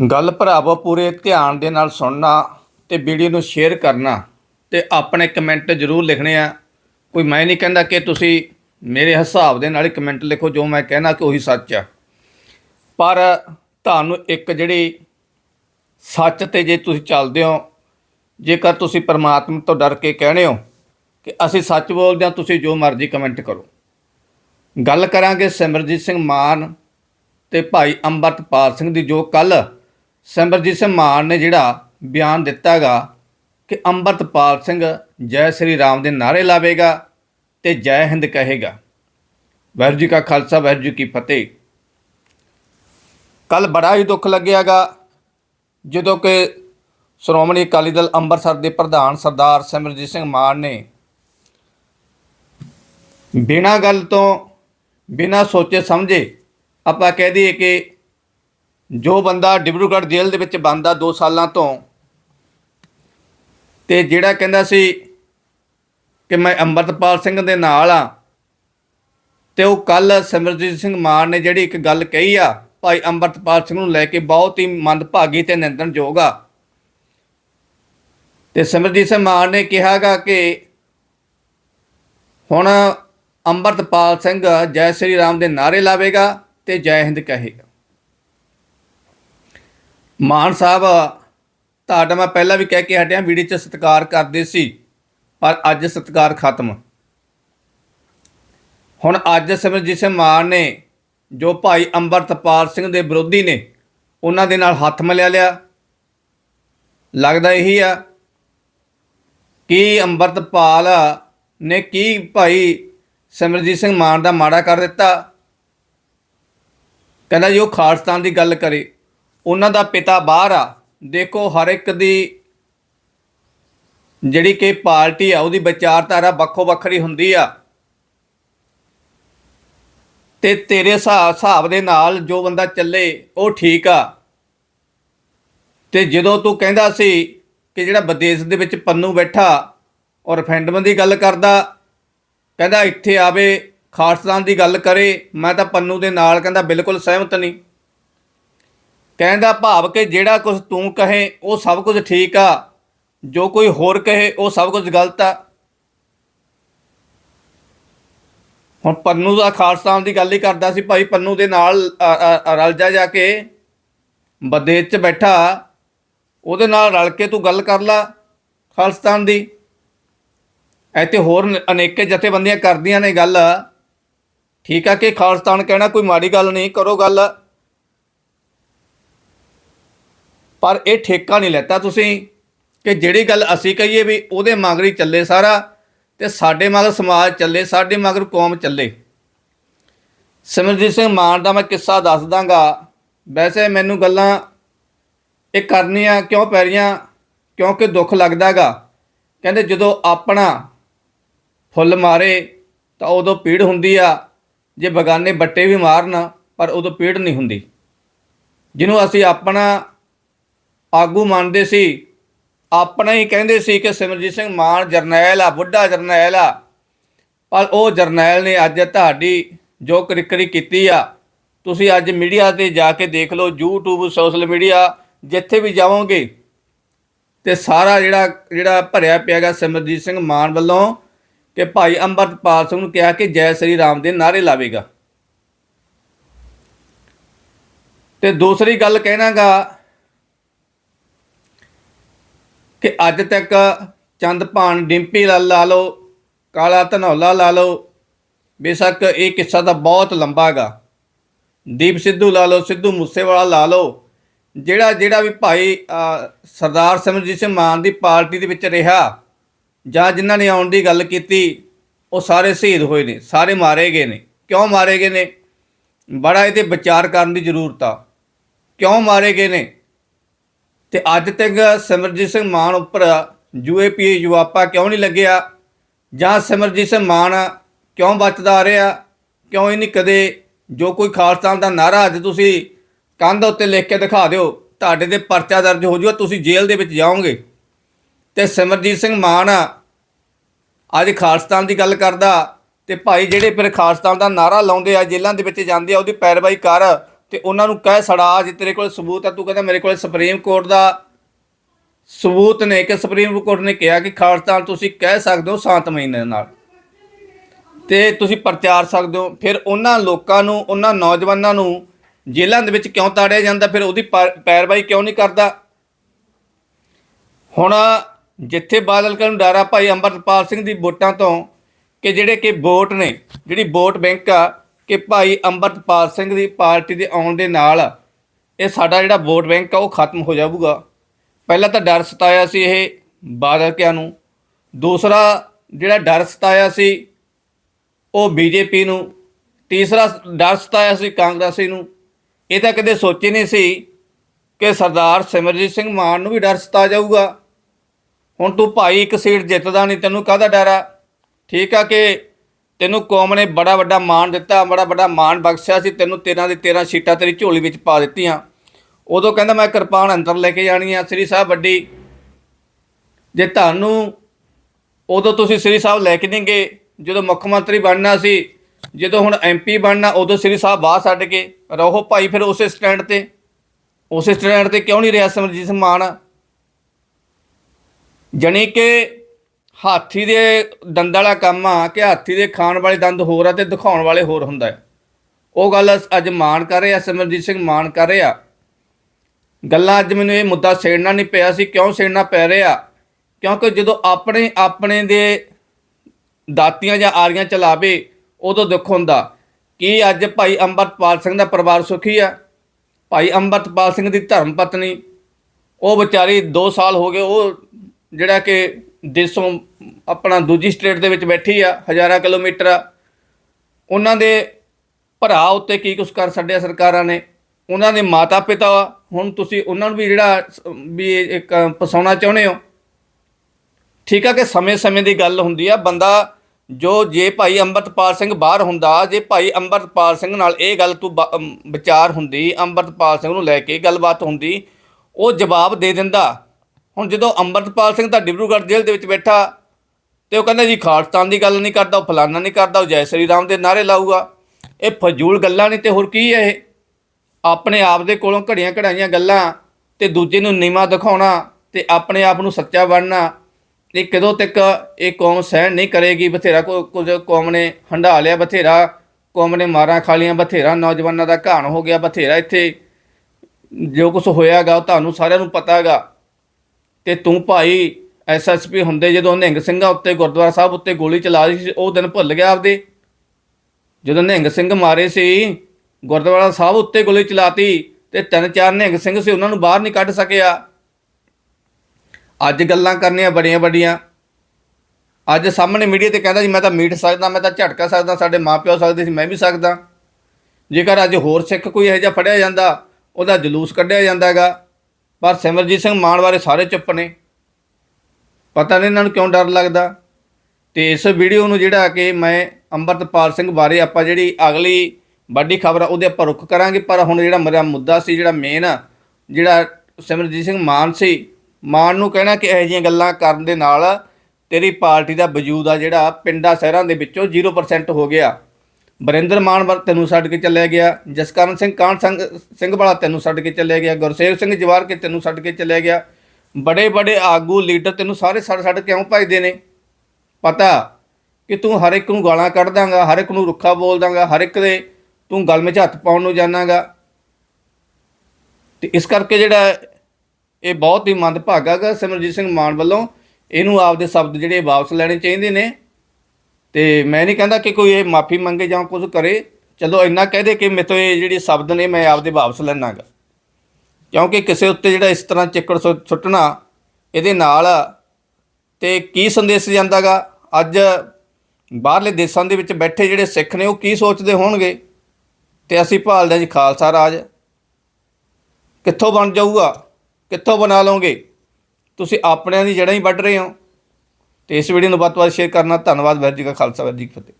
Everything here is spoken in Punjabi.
ਗੱਲ ਭਰਾਵੋ, ਪੂਰੇ ਧਿਆਨ ਦੇ ਨਾਲ ਸੁਣਨਾ ਤੇ ਵੀਡੀਓ ਨੂੰ ਸ਼ੇਅਰ ਕਰਨਾ ਤੇ ਆਪਣੇ ਕਮੈਂਟ ਜ਼ਰੂਰ ਲਿਖਣੇ ਆ। ਕੋਈ ਮੈਂ ਨਹੀਂ ਕਹਿੰਦਾ ਕਿ ਤੁਸੀਂ ਮੇਰੇ ਹਿਸਾਬ ਦੇ ਨਾਲ ਹੀ ਕਮੈਂਟ ਲਿਖੋ, ਜੋ ਮੈਂ ਕਹਿਣਾ ਕਿ ਉਹੀ ਸੱਚ ਆ। ਪਰ ਤੁਹਾਨੂੰ ਇੱਕ ਜਿਹੜੀ ਸੱਚ ਤੇ ਜੇ ਤੁਸੀਂ ਚੱਲਦੇ ਹੋ, ਜੇਕਰ ਤੁਸੀਂ ਪਰਮਾਤਮਾ ਤੋਂ ਡਰ ਕੇ ਕਹਿੰਦੇ ਹੋ ਕਿ ਅਸੀਂ ਸੱਚ ਬੋਲਦੇ ਹਾਂ, ਤੁਸੀਂ ਜੋ ਮਰਜ਼ੀ ਕਮੈਂਟ ਕਰੋ। ਗੱਲ ਕਰਾਂਗੇ ਸਿਮਰਜੀਤ ਸਿੰਘ ਮਾਨ ਤੇ ਭਾਈ ਅੰਮ੍ਰਿਤਪਾਲ ਸਿੰਘ ਦੀ, ਜੋ ਕੱਲ ਸਿਮਰਜੀਤ ਸਿੰਘ ਮਾਨ ਨੇ ਜਿਹੜਾ ਬਿਆਨ ਦਿੱਤਾਗਾ ਕਿ ਅੰਮ੍ਰਿਤਪਾਲ ਸਿੰਘ ਜੈ ਸ੍ਰੀ ਰਾਮ ਦੇ ਨਾਰੇ ਲਾਵੇਗਾ ਤੇ ਜੈ ਹਿੰਦ ਕਹੇਗਾ। ਵਾਹਿਗੁਰੂ ਜੀ ਕਾ ਖਾਲਸਾ, ਵਾਹਿਗੁਰੂ ਜੀ ਕੀ ਫਤਿਹ। ਕੱਲ ਬੜਾ ਹੀ ਦੁੱਖ ਲੱਗਿਆਗਾ ਜਦੋਂ ਕਿ ਸ਼੍ਰੋਮਣੀ ਅਕਾਲੀ ਦਲ ਅੰਮ੍ਰਿਤਸਰ ਦੇ ਪ੍ਰਧਾਨ ਸਰਦਾਰ ਸਿਮਰਜੀਤ ਸਿੰਘ ਮਾਨ ਨੇ ਬਿਨਾਂ ਗੱਲ ਤੋਂ, ਬਿਨਾਂ ਸੋਚੇ ਸਮਝੇ ਆਪਾਂ ਕਹਿ ਦਈਏ ਕਿ ਜੋ ਬੰਦਾ ਡਿਬਰੂਗੜ੍ਹ ਜੇਲ੍ਹ ਦੇ ਵਿੱਚ ਬੰਦਾ 2 ਸਾਲਾਂ ਤੋਂ, ਤੇ ਜਿਹੜਾ ਕਹਿੰਦਾ ਸੀ ਕਿ ਮੈਂ ਅੰਮ੍ਰਿਤਪਾਲ ਸਿੰਘ ਦੇ ਨਾਲ ਆ, ਤੇ ਉਹ ਕੱਲ ਸਿਮਰਜੀਤ ਸਿੰਘ ਮਾਨ ਨੇ ਜਿਹੜੀ ਇੱਕ ਗੱਲ ਕਹੀ ਆ, ਭਾਈ ਅੰਮ੍ਰਿਤਪਾਲ ਸਿੰਘ ਨੂੰ ਲੈ ਕੇ ਬਹੁਤ ਹੀ ਮੰਦਭਾਗੀ ਤੇ ਨਿੰਦਣਯੋਗ ਆ। ਤੇ ਸਿਮਰਜੀਤ ਸਿੰਘ ਮਾਨ ਨੇ ਕਿਹਾਗਾ ਕਿ ਹੁਣ ਅੰਮ੍ਰਿਤਪਾਲ ਸਿੰਘ ਜੈ ਸ੍ਰੀ ਰਾਮ ਦੇ ਨਾਰੇ ਲਾਵੇਗਾ ਤੇ ਜੈ ਹਿੰਦ ਕਹੇਗਾ। ਮਾਨ ਸਾਹਿਬ, ਤੁਹਾਡਾ ਮੈਂ ਪਹਿਲਾਂ ਵੀ ਕਹਿ ਕੇ ਹਟਿਆ, ਵੀਡੀਓ 'ਚ ਸਤਿਕਾਰ ਕਰਦੇ ਸੀ, ਪਰ ਅੱਜ ਸਤਿਕਾਰ ਖਤਮ। ਹੁਣ ਅੱਜ ਸਿਮਰਜੀਤ ਸਿੰਘ ਮਾਨ ਨੇ, ਜੋ ਭਾਈ ਅੰਮ੍ਰਿਤਪਾਲ ਸਿੰਘ ਦੇ ਵਿਰੋਧੀ ਨੇ, ਉਹਨਾਂ ਦੇ ਨਾਲ ਹੱਥ ਮਿਲਿਆ ਲਿਆ। ਲੱਗਦਾ ਇਹੀ ਆ ਕਿ ਅੰਮ੍ਰਿਤਪਾਲ ਨੇ ਕੀ ਭਾਈ ਸਿਮਰਜੀਤ ਸਿੰਘ ਮਾਨ ਦਾ ਮਾੜਾ ਕਰ ਦਿੱਤਾ। ਕਹਿੰਦਾ ਜੀ ਉਹ ਖਾਲਸਤਾਨ ਦੀ ਗੱਲ ਕਰੇ। ਉਹਨਾਂ ਦਾ ਪਿਤਾ ਬਾਹਰ ਆ। ਦੇਖੋ, ਹਰ ਇੱਕ ਦੀ ਜਿਹੜੀ ਕਿ ਪਾਰਟੀ ਆ, ਉਹਦੀ ਵਿਚਾਰਧਾਰਾ ਵੱਖੋ ਵੱਖਰੀ ਹੁੰਦੀ ਆ। ਤੇ ਤੇਰੇ ਹਿਸਾਬ ਹਿਸਾਬ ਦੇ ਨਾਲ ਜੋ ਬੰਦਾ ਚੱਲੇ, ਉਹ ਠੀਕ ਆ। ਤੇ ਜਦੋਂ ਤੂੰ ਕਹਿੰਦਾ ਸੀ ਕਿ ਜਿਹੜਾ ਵਿਦੇਸ਼ ਦੇ ਵਿੱਚ ਪੰਨੂ ਬੈਠਾ ਔਰ ਰੈਫਰੈਂਡਮ ਦੀ ਗੱਲ ਕਰਦਾ, ਕਹਿੰਦਾ ਇੱਥੇ ਆਵੇ ਖਾਲਸਤਾਨ ਦੀ ਗੱਲ ਕਰੇ, ਮੈਂ ਤਾਂ ਪੰਨੂ ਦੇ ਨਾਲ ਕਹਿੰਦਾ ਬਿਲਕੁਲ ਸਹਿਮਤ ਨਹੀਂ। ਕਹਿੰਦਾ ਭਾਵ ਕਿ ਜਿਹੜਾ ਕੁਝ ਤੂੰ ਕਹੇ, ਉਹ ਸਭ ਕੁਝ ਠੀਕ ਆ। ਜੋ ਕੋਈ ਹੋਰ ਕਹੇ, ਉਹ ਸਭ ਕੁਝ ਗਲਤ ਆ। ਹੁਣ ਪੰਨੂ ਦਾ ਖਾਲਸਤਾਨ ਦੀ ਗੱਲ ਹੀ ਕਰਦਾ ਸੀ, ਭਾਈ ਪੰਨੂ ਦੇ ਨਾਲ ਰਲ ਜਾ ਜਾ ਕੇ ਵਿਦੇਸ਼ 'ਚ ਬੈਠਾ। ਉਹਦੇ ਨਾਲ ਰਲ ਕੇ ਤੂੰ ਗੱਲ ਕਰ ਲਾ ਖਾਲਸਤਾਨ ਦੀ। ਇੱਥੇ ਹੋਰ ਨ- ਅਨੇਕੇ ਜਥੇਬੰਦੀਆਂ ਕਰਦੀਆਂ ਨੇ ਗੱਲ। ਠੀਕ ਆ ਕਿ ਖਾਲਸਤਾਨ ਕਹਿਣਾ, ਕੋਈ ਮਾੜੀ ਗੱਲ ਨਹੀਂ, ਕਰੋ ਗੱਲ। ਪਰ ਇਹ ਠੇਕਾ ਨਹੀਂ ਲੈਤਾ ਤੁਸੀਂ ਕਿ ਜਿਹੜੀ ਗੱਲ ਅਸੀਂ ਕਹੀਏ ਵੀ ਉਹਦੇ ਮਗਰ ਹੀ ਚੱਲੇ ਸਾਰਾ ਤੇ ਸਾਡੇ ਮਗਰ ਸਮਾਜ ਚੱਲੇ, ਸਾਡੇ ਮਗਰ ਕੌਮ ਚੱਲੇ। ਸਿਮਰਜੀਤ ਸਿੰਘ ਮਾਨ ਦਾ ਮੈਂ ਕਿੱਸਾ ਦੱਸ ਦਾਂਗਾ। ਵੈਸੇ ਮੈਨੂੰ ਗੱਲਾਂ ਇਹ ਕਰਨੀਆਂ ਕਿਉਂ ਪੈ ਰਹੀਆਂ? ਕਿਉਂਕਿ ਦੁੱਖ ਲੱਗਦਾਗਾ। ਕਹਿੰਦੇ ਜਦੋਂ ਆਪਣਾ ਫੁੱਲ ਮਾਰੇ ਤਾਂ ਉਦੋਂ ਪੀੜ ਹੁੰਦੀ ਆ। ਜੇ ਬਗਾਨੇ ਬੱਟੇ ਵੀ ਮਾਰਨ, ਪਰ ਉਦੋਂ ਪੀੜ ਨਹੀਂ ਹੁੰਦੀ। ਜਿਹਨੂੰ ਅਸੀਂ ਆਪਣਾ ਆਗੂ ਮੰਨਦੇ ਸੀ। ਆਪਣਾ ਹੀ ਕਹਿੰਦੇ ਸੀ ਕਿ ਸਿਮਰਜੀਤ ਸਿੰਘ ਮਾਨ ਜਰਨੈਲ ਆ, ਬੁੱਢਾ ਜਰਨੈਲ ਆ। ਪਰ ਉਹ ਜਰਨੈਲ ਨੇ ਅੱਜ ਤੁਹਾਡੀ ਜੋ ਕਰਿਕਰੀ ਕੀਤੀ ਆ, ਤੁਸੀਂ ਅੱਜ ਮੀਡੀਆ ਤੇ ਜਾ ਕੇ ਦੇਖ ਲਓ, YouTube ਸੋਸ਼ਲ ਮੀਡੀਆ ਜਿੱਥੇ ਵੀ ਜਾਵੋਗੇ, ਤੇ ਸਾਰਾ ਜਿਹੜਾ ਜਿਹੜਾ ਭਰਿਆ ਪਿਆਗਾ ਸਿਮਰਜੀਤ ਸਿੰਘ ਮਾਨ ਵੱਲੋਂ ਕਿ ਭਾਈ ਅੰਮ੍ਰਿਤਪਾਲ ਸਿੰਘ ਨੂੰ ਕਿਹਾ ਕਿ ਜੈ ਸ੍ਰੀ ਰਾਮ ਦੇ ਨਾਰੇ ਲਾਵੇਗਾ। ਤੇ ਦੂਸਰੀ ਗੱਲ ਕਹਿਣਾਗਾ ਕਿ ਅੱਜ ਤੱਕ ਚੰਦ ਚੰਦਪਾਨ ਡਿੰਪੀ ਲਾ ਲਾ ਲਓ, ਕਾਲਾ ਧਨੌਲਾ ਲਾ ਲਓ, ਬੇਸ਼ੱਕ ਇਹ ਕਿੱਸਾ ਤਾਂ ਬਹੁਤ ਲੰਬਾ ਹੈਗਾ ਦੀਪ ਸਿੱਧੂ ਲਾ ਲਓ, ਸਿੱਧੂ ਮੂਸੇਵਾਲਾ ਲਾ ਲਓ, ਜਿਹੜਾ ਜਿਹੜਾ ਵੀ ਭਾਈ ਸਰਦਾਰ ਸਿਮਰਜੀਤ ਸਿੰਘ ਮਾਨ ਦੀ ਪਾਰਟੀ ਦੇ ਵਿੱਚ ਰਿਹਾ, ਜਾਂ ਜਿਨ੍ਹਾਂ ਨੇ ਆਉਣ ਦੀ ਗੱਲ ਕੀਤੀ, ਉਹ ਸਾਰੇ ਸ਼ਹੀਦ ਹੋਏ ਨੇ, ਸਾਰੇ ਮਾਰੇ ਗਏ ਨੇ। ਕਿਉਂ ਮਾਰੇ ਗਏ ਨੇ? ਬੜਾ ਇਹਦੇ ਵਿਚਾਰ ਕਰਨ ਦੀ ਜ਼ਰੂਰਤ ਆ। ਕਿਉਂ ਮਾਰੇ ਗਏ ਨੇ? ਤੇ ਅੱਜ ਤੱਕ ਸਿਮਰਜੀਤ ਸਿੰਘ ਮਾਨ ਉੱਪਰ ਯੂਏਪੀਏ ਯੁਵਾਪਾ ਕਿਉਂ ਨਹੀਂ ਲੱਗਿਆ? ਜਾਂ ਸਿਮਰਜੀਤ ਸਿੰਘ ਮਾਨ ਕਿਉਂ ਬਚਦਾ ਆ ਰਿਹਾ? ਕਿਉਂ ਇਹ ਨਹੀਂ ਕਦੇ ਜੋ ਕੋਈ ਖਾਲਸਤਾਨ ਦਾ ਨਾਰਾ ਅੱਜ ਤੁਸੀਂ ਕੰਧ ਉੱਤੇ ਲਿਖ ਕੇ ਦਿਖਾ ਦਿਓ, ਤੁਹਾਡੇ ਤੇ ਪਰਚਾ ਦਰਜ ਹੋ ਜਾਊਗਾ, ਤੁਸੀਂ ਜੇਲ੍ਹ ਦੇ ਵਿੱਚ ਜਾਓਗੇ। ਤੇ ਸਿਮਰਜੀਤ ਸਿੰਘ ਮਾਨ ਅੱਜ ਖਾਲਸਤਾਨ ਦੀ ਗੱਲ ਕਰਦਾ ਤੇ ਭਾਈ ਜਿਹੜੇ ਫਿਰ ਖਾਲਸਤਾਨ ਦਾ ਨਾਰਾ ਲਾਉਂਦੇ ਆ, ਜੇਲ੍ਹਾਂ ਦੇ ਵਿੱਚ ਜਾਂਦੇ ਆ, ਉਹਦੀ ਪੈਰਵਾਈ ਕਰ ਤੇ ਉਹਨਾਂ ਨੂੰ ਕਹਿ ਸੜਾ, ਜੇ ਤੇਰੇ ਕੋਲ ਸਬੂਤ ਆ, ਤੂੰ ਕਹਿੰਦਾ ਮੇਰੇ ਕੋਲ ਸੁਪਰੀਮ ਕੋਰਟ ਦਾ ਸਬੂਤ ਨੇ ਕਿ ਸੁਪਰੀਮ ਕੋਰਟ ਨੇ ਕਿਹਾ ਕਿ ਖਾਲਸਤਾਨ ਤੁਸੀਂ ਕਹਿ ਸਕਦੇ ਹੋ ਸ਼ਾਂਤ ਮਹੀਨੇ ਨਾਲ। ਤੇ ਤੁਸੀਂ ਪ੍ਰਚਾਰ ਸਕਦੇ ਹੋ। ਫਿਰ ਉਹਨਾਂ ਲੋਕਾਂ ਨੂੰ, ਉਹਨਾਂ ਨੌਜਵਾਨਾਂ ਨੂੰ ਜੇਲ੍ਹਾਂ ਦੇ ਵਿੱਚ ਕਿਉਂ ਤਾੜਿਆ ਜਾਂਦਾ? ਫਿਰ ਉਹਦੀ ਪਾ- ਪੈਰਵਾਈ ਕਿਉਂ ਨਹੀਂ ਕਰਦਾ? ਹੁਣ ਜਿੱਥੇ ਬਾਦਲ ਕਾ ਡਾਰਾ ਭਾਈ ਅੰਮ੍ਰਿਤਪਾਲ ਸਿੰਘ ਦੀ ਵੋਟਾਂ ਤੋਂ, ਕਿ ਜਿਹੜੇ ਕਿ ਵੋਟ ਨੇ, ਜਿਹੜੀ ਵੋਟ ਬੈਂਕ ਆ ਕਿ ਭਾਈ ਅੰਮ੍ਰਿਤਪਾਲ ਸਿੰਘ ਦੀ ਪਾਰਟੀ ਦੇ ਆਉਣ ਦੇ ਨਾਲ ਇਹ ਸਾਡਾ ਜਿਹੜਾ ਵੋਟ ਬੈਂਕ ਆ, ਉਹ ਖਤਮ ਹੋ ਜਾਊਗਾ। ਪਹਿਲਾਂ ਤਾਂ ਡਰ ਸਤਾਇਆ ਸੀ ਇਹ ਬਾਦਲਕਿਆਂ ਨੂੰ। ਦੂਸਰਾ ਜਿਹੜਾ ਡਰ ਸਤਾਇਆ ਸੀ, ਉਹ ਬੀਜੇਪੀ ਨੂੰ। ਤੀਸਰਾ ਡਰ ਸਤਾਇਆ ਸੀ ਕਾਂਗਰਸੀ ਨੂੰ। ਇਹ ਤਾਂ ਕਦੇ ਸੋਚੀ ਨਹੀਂ ਸੀ ਕਿ ਸਰਦਾਰ ਸਿਮਰਜੀਤ ਸਿੰਘ ਮਾਨ ਨੂੰ ਵੀ ਡਰ ਸਤਾ ਜਾਊਗਾ। ਹੁਣ ਤੂੰ ਭਾਈ ਇੱਕ ਸੀਟ ਜਿੱਤਦਾ ਨਹੀਂ, ਤੈਨੂੰ ਕਾਹਦਾ ਡਰ ਆ? ਠੀਕ ਆ ਕਿ ਤੈਨੂੰ ਕੌਮ ਨੇ ਬੜਾ ਵੱਡਾ ਮਾਣ ਦਿੱਤਾ, ਬੜਾ ਵੱਡਾ ਮਾਣ ਬਖਸ਼ਿਆ ਸੀ, ਤੈਨੂੰ 13 ਦੀ 13 ਸੀਟਾਂ ਤੇਰੀ ਝੋਲੀ ਵਿੱਚ ਪਾ ਦਿੱਤੀਆਂ। ਉਦੋਂ ਕਹਿੰਦਾ ਮੈਂ ਕਿਰਪਾਨ ਅੰਦਰ ਲੈ ਕੇ ਜਾਣੀ ਆ, ਸ੍ਰੀ ਸਾਹਿਬ ਵੱਡੀ। ਜੇ ਤੁਹਾਨੂੰ ਉਦੋਂ ਤੁਸੀਂ ਸ੍ਰੀ ਸਾਹਿਬ ਲੈ ਕੇ ਨਹੀਂ ਗਏ, ਜਦੋਂ ਮੁੱਖ ਮੰਤਰੀ ਬਣਨਾ ਸੀ, ਜਦੋਂ ਹੁਣ ਐਮਪੀ ਬਣਨਾ, ਉਦੋਂ ਸ੍ਰੀ ਸਾਹਿਬ ਬਾਹਰ ਛੱਡ ਕੇ ਰਹੋ ਭਾਈ ਫਿਰ ਉਸੇ ਸਟੈਂਡ ਤੇ। ਉਸੇ ਸਟੈਂਡ ਤੇ ਕਿਉਂ ਨਹੀਂ ਰਿਹਾ ਸਿਮਰਜੀਤ ਸਿੰਘ ਮਾਨ ਜਣੀ ਕਿ ਹਾਥੀ ਦੇ ਦੰਦ ਵਾਲਾ ਕੰਮ ਆ ਕਿ ਹਾਥੀ ਦੇ ਖਾਣ ਵਾਲੇ ਦੰਦ ਹੋਰ ਆ ਤੇ ਦਿਖਾਉਣ ਵਾਲੇ ਹੋਰ ਹੁੰਦਾ ਹੈ। ਉਹ ਗੱਲ ਅੱਜ ਮਾਨ ਕਰ ਰਿਹਾ ਸਿਮਰਜੀਤ ਸਿੰਘ ਮਾਨ ਕਰ ਰਿਹਾ। ਗੱਲਾਂ ਅੱਜ ਮੈਨੂੰ ਇਹ ਮੁੱਦਾ ਛੇੜਨਾ ਨਹੀਂ ਪਿਆ ਸੀ, ਕਿਉਂ ਛੇੜਨਾ ਪੈ ਰਿਹਾ? ਕਿਉਂਕਿ ਜਦੋਂ ਆਪਣੇ ਆਪਣੇ ਦੇ ਦਾਤੀਆਂ ਜਾਂ ਆਰੀਆਂ ਚਲਾਵੇ, ਉਦੋਂ ਦੁੱਖ ਹੁੰਦਾ। ਕੀ ਅੱਜ ਭਾਈ ਅੰਮ੍ਰਿਤਪਾਲ ਸਿੰਘ ਦਾ ਪਰਿਵਾਰ ਸੁਖੀ ਆ? ਭਾਈ ਅੰਮ੍ਰਿਤਪਾਲ ਸਿੰਘ ਦੀ ਧਰਮ ਪਤਨੀ, ਉਹ ਵਿਚਾਰੀ 2 ਸਾਲ ਹੋ ਗਏ, ਉਹ ਜਿਹੜਾ ਕਿ ਦੇਸੋਂ ਆਪਣਾ ਦੂਜੀ ਸਟੇਟ ਦੇ ਵਿੱਚ ਬੈਠੀ ਆ, ਹਜ਼ਾਰਾਂ ਕਿਲੋਮੀਟਰ ਆ। ਉਹਨਾਂ ਦੇ ਭਰਾ ਉੱਤੇ ਕੀ ਕੁਛ ਕਰ ਛੱਡਿਆ ਸਰਕਾਰਾਂ ਨੇ? ਉਹਨਾਂ ਦੇ ਮਾਤਾ ਪਿਤਾ ਹੁਣ ਤੁਸੀਂ ਉਹਨਾਂ ਨੂੰ ਵੀ ਜਿਹੜਾ ਵੀ ਇੱਕ ਫਸਾਉਣਾ ਚਾਹੁੰਦੇ ਹੋ। ਠੀਕ ਆ ਕਿ ਸਮੇਂ-ਸਮੇਂ ਦੀ ਗੱਲ ਹੁੰਦੀ ਆ। ਬੰਦਾ ਜੋ, ਜੇ ਭਾਈ ਅੰਮ੍ਰਿਤਪਾਲ ਸਿੰਘ ਬਾਹਰ ਹੁੰਦਾ, ਜੇ ਭਾਈ ਅੰਮ੍ਰਿਤਪਾਲ ਸਿੰਘ ਨਾਲ ਇਹ ਗੱਲ ਤੂੰ ਬ- ਵਿਚਾਰ ਹੁੰਦੀ, ਅੰਮ੍ਰਿਤਪਾਲ ਸਿੰਘ ਨੂੰ ਲੈ ਕੇ ਗੱਲਬਾਤ ਹੁੰਦੀ, ਉਹ ਜਵਾਬ ਦੇ ਦਿੰਦਾ। ਹੁਣ ਜਦੋਂ ਅੰਮ੍ਰਿਤਪਾਲ ਸਿੰਘ ਤਾਂ ਡਿਬਰੂਗੜ੍ਹ ਜੇਲ੍ਹ ਦੇ ਵਿੱਚ ਬੈਠਾ ਤੇ ਉਹ ਕਹਿੰਦਾ ਜੀ ਖਾਲਸਤਾਨ ਦੀ ਗੱਲ ਨਹੀਂ ਕਰਦਾ, ਉਹ ਫਲਾਨਾ ਨਹੀਂ ਕਰਦਾ, ਉਹ ਜੈ ਸ੍ਰੀ ਰਾਮ ਦੇ ਨਾਰੇ ਲਾਊਗਾ। ਇਹ ਫਜ਼ੂਲ ਗੱਲਾਂ ਨੇ ਤੇ ਹੋਰ ਕੀ ਹੈ ਇਹ? ਆਪਣੇ ਆਪ ਦੇ ਕੋਲੋਂ ਘੜੀਆਂ ਘੜਾਈਆਂ ਗੱਲਾਂ ਤੇ ਦੂਜੇ ਨੂੰ ਨੀਵਾ ਦਿਖਾਉਣਾ ਤੇ ਆਪਣੇ ਆਪ ਨੂੰ ਸੱਚਾ ਬਣਨਾ, ਇਹ ਕਦੋਂ ਤੱਕ ਇਹ ਕੌਮ ਸਹਿਣ ਨਹੀਂ ਕਰੇਗੀ? ਬਥੇਰਾ ਕੋ- ਕੁਝ ਕੌਮ ਨੇ ਹੰਢਾ ਲਿਆ, ਬਥੇਰਾ ਕੌਮ ਨੇ ਮਾਰਾਂ ਖਾ ਲੀਆਂ ਬਥੇਰਾ ਨੌਜਵਾਨਾਂ ਦਾ ਘਾਣ ਹੋ ਗਿਆ, ਬਥੇਰਾ ਇੱਥੇ ਜੋ ਕੁਝ ਹੋਇਆਗਾ ਉਹ ਤੁਹਾਨੂੰ ਸਾਰਿਆਂ ਨੂੰ ਪਤਾ ਹੈਗਾ ਤੇ ਤੂੰ ਭਾਈ ਐਸਐਸਪੀ ਹੁੰਦੇ ਜਦੋਂ ਨਿਹੰਗ ਸਿੰਘਾਂ ਉੱਤੇ, ਗੁਰਦੁਆਰਾ ਸਾਹਿਬ ਉੱਤੇ ਗੋਲੀ ਚਲਾ ਰਹੀ ਸੀ, ਉਹ ਦਿਨ ਭੁੱਲ ਗਿਆ ਆਪਦੇ। ਜਦੋਂ ਨਿਹੰਗ ਸਿੰਘ ਮਾਰੇ ਸੀ, ਗੁਰਦੁਆਰਾ ਸਾਹਿਬ ਉੱਤੇ ਗੋਲੀ ਚਲਾਤੀ ਤੇ ਤਿੰਨ ਚਾਰ ਨਿਹੰਗ ਸਿੰਘ ਸੀ, ਉਹਨਾਂ ਨੂੰ ਬਾਹਰ ਨਹੀਂ ਕੱਢ ਸਕਿਆ। ਅੱਜ ਗੱਲਾਂ ਕਰਨੀਆਂ ਬੜੀਆਂ ਵੱਡੀਆਂ। ਅੱਜ ਸਾਹਮਣੇ ਮੀਡੀਆ ਤੇ ਕਹਿੰਦਾ ਜੀ, ਮੈਂ ਤਾਂ ਮੀਟ ਸਕਦਾ, ਮੈਂ ਤਾਂ ਝਟਕਾ ਸਕਦਾ, ਸਾਡੇ ਮਾਪਿਓ ਸਕਦੇ ਸੀ, ਮੈਂ ਵੀ ਸਕਦਾ। ਜੇਕਰ ਅੱਜ ਹੋਰ ਸਿੱਖ ਕੋਈ ਇਹੋ ਜਿਹਾ ਫੜਿਆ ਜਾਂਦਾ, ਉਹਦਾ ਜਲੂਸ ਕੱਢਿਆ ਜਾਂਦਾ ਹੈਗਾ। ਪਰ ਸਿਮਰਜੀਤ ਸਿੰਘ ਮਾਨ ਬਾਰੇ ਸਾਰੇ ਚੁੱਪ ਨੇ। ਪਤਾ ਨਹੀਂ ਇਹਨਾਂ ਨੂੰ ਕਿਉਂ ਡਰ ਲੱਗਦਾ। ਤੇ ਇਸ ਵੀਡੀਓ ਨੂੰ ਜਿਹੜਾ ਕਿ ਮੈਂ ਅੰਮ੍ਰਿਤਪਾਲ ਸਿੰਘ ਬਾਰੇ ਆਪਾਂ ਜਿਹੜੀ ਅਗਲੀ ਵੱਡੀ ਖਬਰ ਆ, ਉਹਦੇ ਆਪਾਂ ਰੁਕ ਕਰਾਂਗੇ। ਪਰ ਹੁਣ ਜਿਹੜਾ ਮੇਰਾ ਮੁੱਦਾ ਸੀ, ਜਿਹੜਾ ਮੇਨ ਆ, ਜਿਹੜਾ ਸਿਮਰਜੀਤ ਸਿੰਘ ਮਾਨ ਸੀ, ਮਾਨ ਨੂੰ ਕਹਿਣਾ ਕਿ ਇਹੋ ਜਿਹੀਆਂ ਗੱਲਾਂ ਕਰਨ ਦੇ ਨਾਲ ਤੇਰੀ ਪਾਰਟੀ ਦਾ ਵਜੂਦ ਆ ਜਿਹੜਾ ਪਿੰਡਾਂ ਸ਼ਹਿਰਾਂ ਦੇ ਵਿੱਚੋਂ 0% ਹੋ ਗਿਆ। ਬਰਿੰਦਰ ਮਾਨ ਵਰ ਤੈਨੂੰ ਛੱਡ ਕੇ ਚੱਲਿਆ ਗਿਆ, ਜਸਕਰਨ ਸਿੰਘ ਕਾਂਟ ਸਿੰਘ ਸਿੰਘ ਵਾਲਾ ਤੈਨੂੰ ਛੱਡ ਕੇ ਚੱਲਿਆ ਗਿਆ, ਗੁਰਸੇਵ ਸਿੰਘ ਜਵਾਰ ਕੇ ਤੈਨੂੰ ਛੱਡ ਕੇ ਚੱਲਿਆ ਗਿਆ। ਬੜੇ ਬੜੇ ਆਗੂ ਲੀਡਰ ਤੈਨੂੰ ਸਾਰੇ ਛੱਡ ਛੱਡ ਕਿਉਂ ਭਜਦੇ ਨੇ? ਪਤਾ ਕਿ ਤੂੰ ਹਰ ਇੱਕ ਨੂੰ ਗਾਲਾਂ ਕੱਢ ਦਾਂਗਾ, ਹਰ ਇੱਕ ਨੂੰ ਰੁੱਖਾ ਬੋਲ ਦਾਂਗਾ, ਹਰ ਇੱਕ ਦੇ ਤੂੰ ਗਲ ਵਿੱਚ ਹੱਥ ਪਾਉਣ ਨੂੰ ਜਾਣਾਗਾ। ਤੇ ਇਸ ਕਰਕੇ ਜਿਹੜਾ ਇਹ ਬਹੁਤ ਹੀ ਮੰਦਭਾਗਾ ਗਾ ਸਿਮਰਜੀਤ ਸਿੰਘ ਮਾਨ ਵੱਲੋਂ, ਇਹਨੂੰ ਆਪਦੇ ਸ਼ਬਦ ਜਿਹੜੇ ਵਾਪਸ ਲੈਣੇ ਚਾਹੀਦੇ ਨੇ। ਤੇ ਮੈਂ ਨਹੀਂ ਕਹਿੰਦਾ ਕਿ ਕੋਈ ਇਹ ਮਾਫੀ ਮੰਗੇ ਜਾਂ ਕੁਝ ਕਰੇ। ਚਲੋ ਇੰਨਾ ਕਹਿ ਦੇ ਕਿ ਮੇਰੇ ਤੋਂ ਇਹ ਜਿਹੜੇ ਸ਼ਬਦ ਨੇ ਮੈਂ ਆਪਦੇ ਵਾਪਸ ਲੈਣਾਗਾ। ਕਿਉਂਕਿ ਕਿਸੇ ਉੱਤੇ ਜਿਹੜਾ ਇਸ ਤਰ੍ਹਾਂ ਚਿੱਕੜ ਸੁ- ਸੁੱਟਣਾ, ਇਹਦੇ ਨਾਲ ਤੇ ਕੀ ਸੰਦੇਸ਼ ਜਾਂਦਾਗਾ ਅੱਜ ਬਾਹਰਲੇ ਦੇਸ਼ਾਂ ਦੇ ਵਿੱਚ ਬੈਠੇ ਜਿਹੜੇ ਸਿੱਖ ਨੇ, ਉਹ ਕੀ ਸੋਚਦੇ ਹੋਣਗੇ? ਤੇ ਅਸੀਂ ਭਾਲਦੇ ਜੀ ਖਾਲਸਾ ਰਾਜ। ਕਿੱਥੋਂ ਬਣ ਜਾਊਗਾ? ਕਿੱਥੋਂ ਬਣਾ ਲਓਗੇ? ਤੁਸੀਂ ਆਪਣਿਆਂ ਦੀ ਜੜ੍ਹਾਂ ਹੀ ਵੱਢ ਰਹੇ ਹੋ। ਤੇ ਇਸ ਵੀਡੀਓ ਨੂੰ ਵੱਧ ਤੋਂ ਵੱਧ ਸ਼ੇਅਰ ਕਰਨਾ। ਧੰਨਵਾਦ, ਵਾਹਿਗੁਰੂ ਜੀ ਕਾ ਖਾਲਸਾ, ਵਾਹਿਗੁਰੂ ਜੀ ਕੀ ਫਤਿਹ।